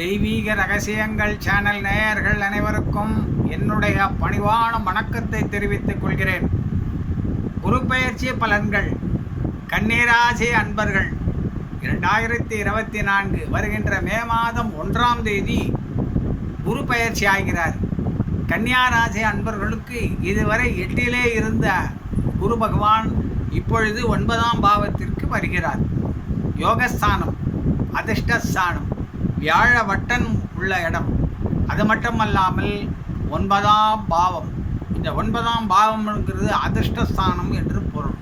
தெய்வீக ரகசியங்கள் சேனல் நேயர்கள் அனைவருக்கும் என்னுடைய பணிவான வணக்கத்தை தெரிவித்துக் கொள்கிறேன். குருப்பெயர்ச்சி பலன்கள் கண்ணீராசி அன்பர்கள். இரண்டாயிரத்தி இருபத்தி நான்கு வருகின்ற மே மாதம் ஒன்றாம் தேதி குரு பயிற்சி ஆகிறார். கன்னியாராசி அன்பர்களுக்கு இதுவரை எட்டிலே இருந்த குரு பகவான் இப்பொழுது ஒன்பதாம் பாவத்திற்கு வருகிறார். யோகஸ்தானம் அதிர்ஷ்டஸ்தானம். வியாழ வட்டன் உள்ள இடம். அது மட்டுமல்லாமல் ஒன்பதாம் பாவம். இந்த ஒன்பதாம் பாவம்ங்கிறது அதிர்ஷ்டஸ்தானம் என்று பொருள்.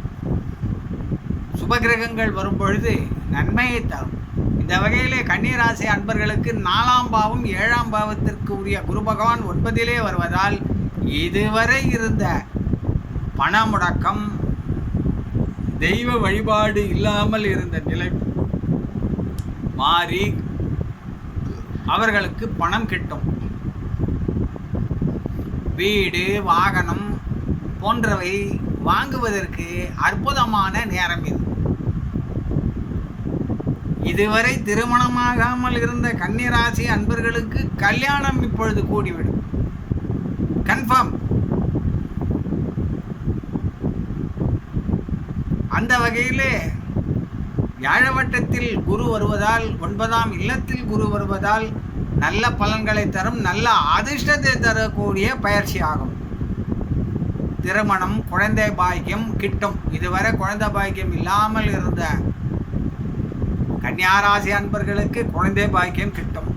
சுபகிரகங்கள் வரும்பொழுது நன்மையை தரும். இந்த வகையிலே கன்னிராசி அன்பர்களுக்கு நாலாம் பாவம் ஏழாம் பாவத்திற்கு உரிய குரு பகவான் ஒன்பதிலே வருவதால் இதுவரை இருந்த பண முடக்கம் தெய்வ வழிபாடு இல்லாமல் இருந்த நிலை மாறி அவர்களுக்கு பணம் கிட்டும். வீடு வாகனம் போன்றவை வாங்குவதற்கு அற்புதமான நேரம் இது. இதுவரை திருமணமாகாமல் இருந்த கன்னிராசி அன்பர்களுக்கு கல்யாணம் இப்பொழுது கூடிவிடும். கன்ஃபார்ம். அந்த வகையிலே வியாழவட்டத்தில் குரு வருவதால் ஒன்பதாம் இல்லத்தில் குரு வருவதால் நல்ல பலன்களை தரும் நல்ல அதிர்ஷ்டத்தை தரக்கூடிய பயிற்சி ஆகும் திருமணம் குழந்தை பாக்கியம் கிட்டும். இதுவரை குழந்தை பாக்கியம் இல்லாமல் இருந்த கன்னியாராசி அன்பர்களுக்கு குழந்தை பாக்கியம் கிட்டும்.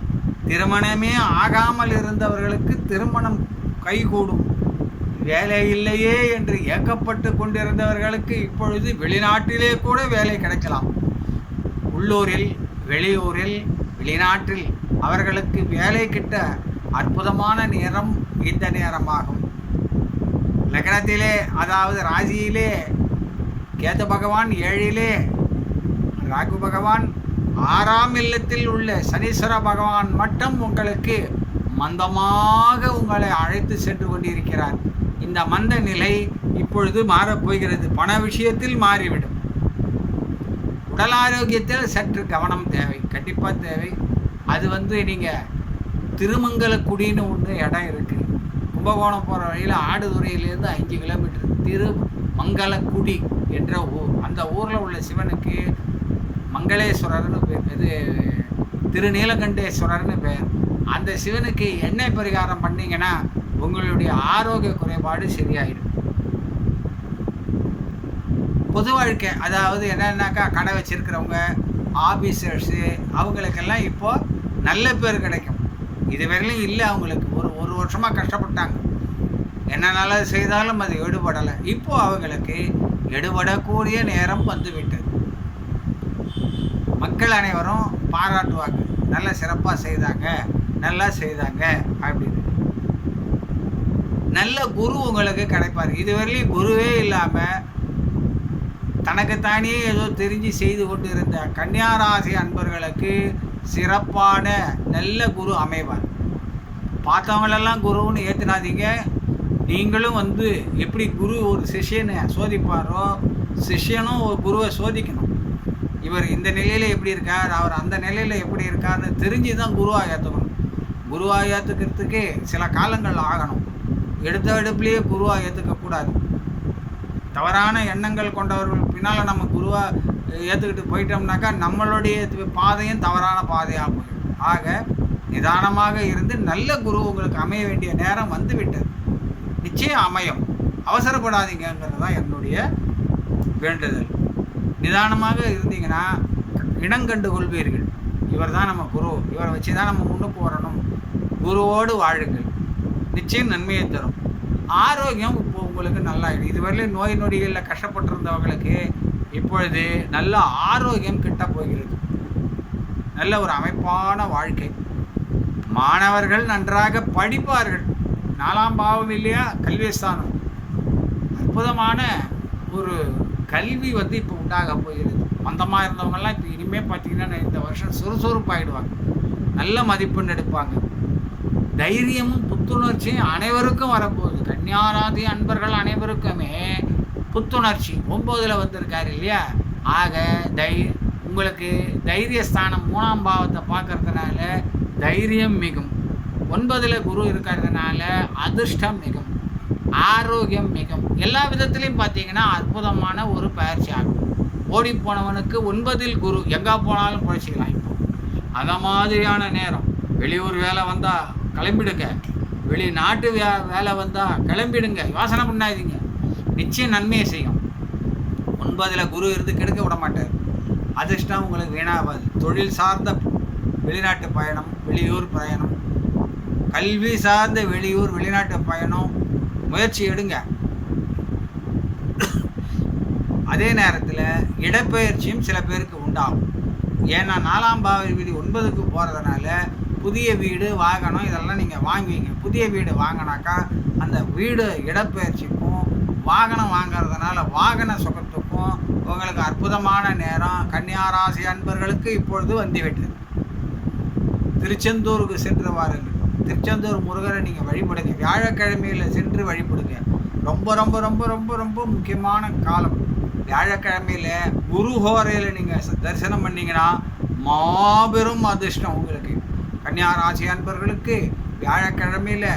திருமணமே ஆகாமல் இருந்தவர்களுக்கு திருமணம் கைகூடும். வேலை இல்லையே என்று ஏக்கப்பட்டு கொண்டிருந்தவர்களுக்கு இப்பொழுது வெளிநாட்டிலே கூட வேலை கிடைக்கலாம். உள்ளூரில் வெளியூரில் வெளிநாட்டில் அவர்களுக்கு வேலை கிட்ட அற்புதமான நேரம் இந்த நேரமாகும். லக்னத்திலே அதாவது ராசியிலே கேது பகவான் ஏழிலே ராகு பகவான் ஆறாம் இல்லத்தில் உள்ள சனீஸ்வர பகவான் மட்டும் உங்களுக்கு மந்தமாக உங்களை அழைத்து சென்று கொண்டிருக்கிறார். இந்த மந்த நிலை இப்பொழுது மாறப்போகிறது பண விஷயத்தில் மாறிவிடும். உடல் ஆரோக்கியத்தில் சற்று கவனம் தேவை. கண்டிப்பாக தேவை. அது வந்து நீங்கள் திருமங்கலக்குடின்னு ஒன்று இடம் இருக்குது கும்பகோணம் போகிற வழியில் ஆடுதுறையிலேருந்து அஞ்சு கிலோமீட்டர். திருமங்கலக்குடி என்ற ஊர். அந்த ஊரில் உள்ள சிவனுக்கு மங்களேஸ்வரர்னு பேர். இது திருநீலகண்டேஸ்வரர்னு பேர். அந்த சிவனுக்கு எண்ணெய் பரிகாரம் பண்ணிங்கன்னா உங்களுடைய ஆரோக்கிய குறைபாடு சரியாயிடும். பொது வாழ்க்கை அதாவது என்னன்னாக்கா கடை வச்சிருக்கிறவங்க ஆஃபீஸர்ஸு அவங்களுக்கெல்லாம் இப்போ நல்ல பேர் கிடைக்கும். இதுவரையிலும் இல்லை அவங்களுக்கு. ஒரு ஒரு வருஷமாக கஷ்டப்பட்டாங்க. என்ன நல்லது செய்தாலும் அது எடுபடலை. இப்போ அவங்களுக்கு எடுபடக்கூடிய நேரம் வந்துவிட்டது. மக்கள் அனைவரும் பாராட்டுவாங்க. நல்ல சிறப்பாக செய்தாங்க. நல்லா செய்தாங்க அப்படின்னு. நல்ல குரு உங்களுக்கு கிடைப்பார். இதுவரையிலும் குருவே இல்லாமல் தனக்குத்தானே ஏதோ தெரிஞ்சு செய்து கொண்டு இருந்த கன்னியாராசி அன்பர்களுக்கு சிறப்பான நல்ல குரு அமைவார். பார்த்தவங்களெல்லாம் குருன்னு ஏற்றினாதீங்க நீங்களும் வந்து எப்படி குரு ஒரு சிஷியனை சோதிப்பாரோ சிஷ்யனும் ஒரு குருவை சோதிக்கணும். இவர் இந்த நிலையில் எப்படி இருக்கார் அவர் அந்த நிலையில் எப்படி இருக்கார்னு தெரிஞ்சு தான் குருவாக ஏற்றுக்கணும் குருவாக ஏற்றுக்கிறதுக்கு சில காலங்கள் ஆகணும். எடுத்த எடுப்புலேயே குருவாக ஏற்றுக்கக்கூடாது தவறான எண்ணங்கள் கொண்டவர்கள் பின்னால் நம்ம குருவாக ஏற்றுக்கிட்டு போயிட்டோம்னாக்கா நம்மளுடைய பாதையும் தவறான பாதையாக போயிடும். ஆக நிதானமாக இருந்து நல்ல குரு உங்களுக்கு அமைய வேண்டிய நேரம் வந்து விட்டது. நிச்சயம் அமையும். அவசரப்படாதீங்கிறது தான் என்னுடைய வேண்டுதல். நிதானமாக இருந்தீங்கன்னா இடங்கண்டு கொள்வீர்கள். இவர் தான் நம்ம குரு. இவரை வச்சு தான் நம்ம முன்னுக்கு வரணும். குருவோடு வாழுங்கள். நிச்சயம் நன்மையை தரும். ஆரோக்கியம் இப்போ உங்களுக்கு நல்லா இதுவரையிலும் நோய் நொடிகளில் கஷ்டப்பட்டிருந்தவங்களுக்கு இப்பொழுது நல்ல ஆரோக்கியம் கிட்ட போகிறது. நல்ல ஒரு அமைப்பான வாழ்க்கை. மாணவர்கள் நன்றாக படிப்பார்கள். நாலாம் பாவம் இல்லையா? கல்விஸ்தானம் அற்புதமான ஒரு கல்வி வந்து இப்போ உண்டாக போகிறது. மந்தமாக இருந்தவங்கெல்லாம் இப்போ இனிமேல் பார்த்தீங்கன்னா இந்த வருஷம் சுறுசுறுப்பாகிடுவாங்க நல்ல மதிப்பெண் எடுப்பாங்க. தைரியமும் புத்துணர்ச்சியும் அனைவருக்கும் வரப்போகுது. கன்னியாராதி அன்பர்கள் அனைவருக்குமே புத்துணர்ச்சி. ஒம்போதில் வந்திருக்காரு இல்லையா? ஆக தை உங்களுக்கு தைரியஸ்தானம் மூணாம் பாவத்தை பார்க்கறதுனால தைரியம் மிகும். ஒன்பதில் குரு இருக்கிறதுனால அதிர்ஷ்டம் மிகும். ஆரோக்கியம் மிகும். எல்லா விதத்துலேயும் பார்த்தீங்கன்னா அற்புதமான ஒரு பயிற்சி ஆகும். ஓடி போனவனுக்கு ஒன்பதில் குரு. எங்கே போனாலும் பிழைச்சிக்கலாம் இப்போ. அந்த மாதிரியான நேரம். வெளியூர் வேலை வந்தால் கிளம்பிடுங்க. வெளிநாட்டு வே வேலை வந்தால் கிளம்பிடுங்க. யோசனை பண்ணாதீங்க. நிச்சயம் நன்மையை செய்யும். ஒன்பதில் குரு இருந்து கெடுக்க விட மாட்டார். அதிர்ஷ்டம் உங்களுக்கு வீணாகாது. தொழில் சார்ந்த வெளிநாட்டு பயணம் வெளியூர் பயணம். கல்வி சார்ந்த வெளியூர் வெளிநாட்டு பயணம். முயற்சி எடுங்க. அதே நேரத்தில் இடப்பெயர்ச்சியும் சில பேருக்கு உண்டாகும். ஏன்னா நாலாம் பாவ வீடு ஒன்பதுக்கு போகிறதுனால புதிய வீடு வாகனம் இதெல்லாம் நீங்கள் வாங்குவீங்க. புதிய வீடு வாங்கினாக்கா அந்த வீடு இடப்பெயர்ச்சிக்கும் வாகனம் வாங்குறதுனால வாகன சுகத்துக்கும் உங்களுக்கு அற்புதமான நேரம். கன்னியாராசி அன்பர்களுக்கு இப்பொழுது வந்துவிட்டது. திருச்செந்தூருக்கு சென்று வாருங்கள் திருச்செந்தூர் முருகரை நீங்கள் வழிபடுங்க. வியாழக்கிழமையில் சென்று வழிபடுங்க. ரொம்ப ரொம்ப ரொம்ப ரொம்ப ரொம்ப முக்கியமான காலம். வியாழக்கிழமையில் குருஹோரையில் நீங்கள் தரிசனம் பண்ணிங்கன்னா மாபெரும் அதிர்ஷ்டம் உங்களுக்கு. கன்னியாராசி அன்பர்களுக்கு வியாழக்கிழமையில்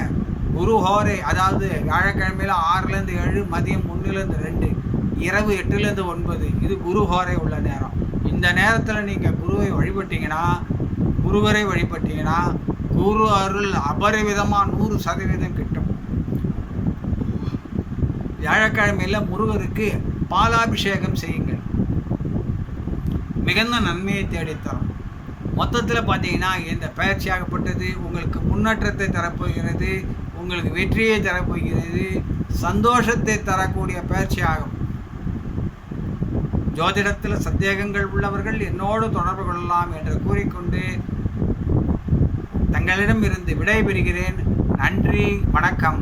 குருஹோரை அதாவது வியாழக்கிழமையில் ஆறுலேருந்து ஏழு மதியம் ஒன்றுலேருந்து ரெண்டு இரவு எட்டுலேருந்து ஒன்பது இது குரு ஹோரை உள்ள நேரம். இந்த நேரத்தில் நீங்கள் குருவை வழிபட்டீங்கன்னா குருவரை வழிபட்டீங்கன்னா குரு அருள் அபரிவிதமாக நூறு சதவீதம் கிட்டும். வியாழக்கிழமையில் முருகருக்கு பாலாபிஷேகம் செய்யுங்கள். மிகுந்த நன்மையை தேடித்தரும். மொத்தத்தில் பார்த்தீங்கன்னா இந்த பயிற்சியாகப்பட்டது உங்களுக்கு முன்னேற்றத்தை தரப்போகிறது உங்களுக்கு வெற்றியை தரப்போகிறது சந்தோஷத்தை தரக்கூடிய பயிற்சியாகும் ஜோதிடத்தில் சந்தேகங்கள் உள்ளவர்கள் என்னோடு தொடர்பு கொள்ளலாம் என்று கூறிக்கொண்டு தங்களிடம் இருந்து விடைபெறுகிறேன். நன்றி வணக்கம்.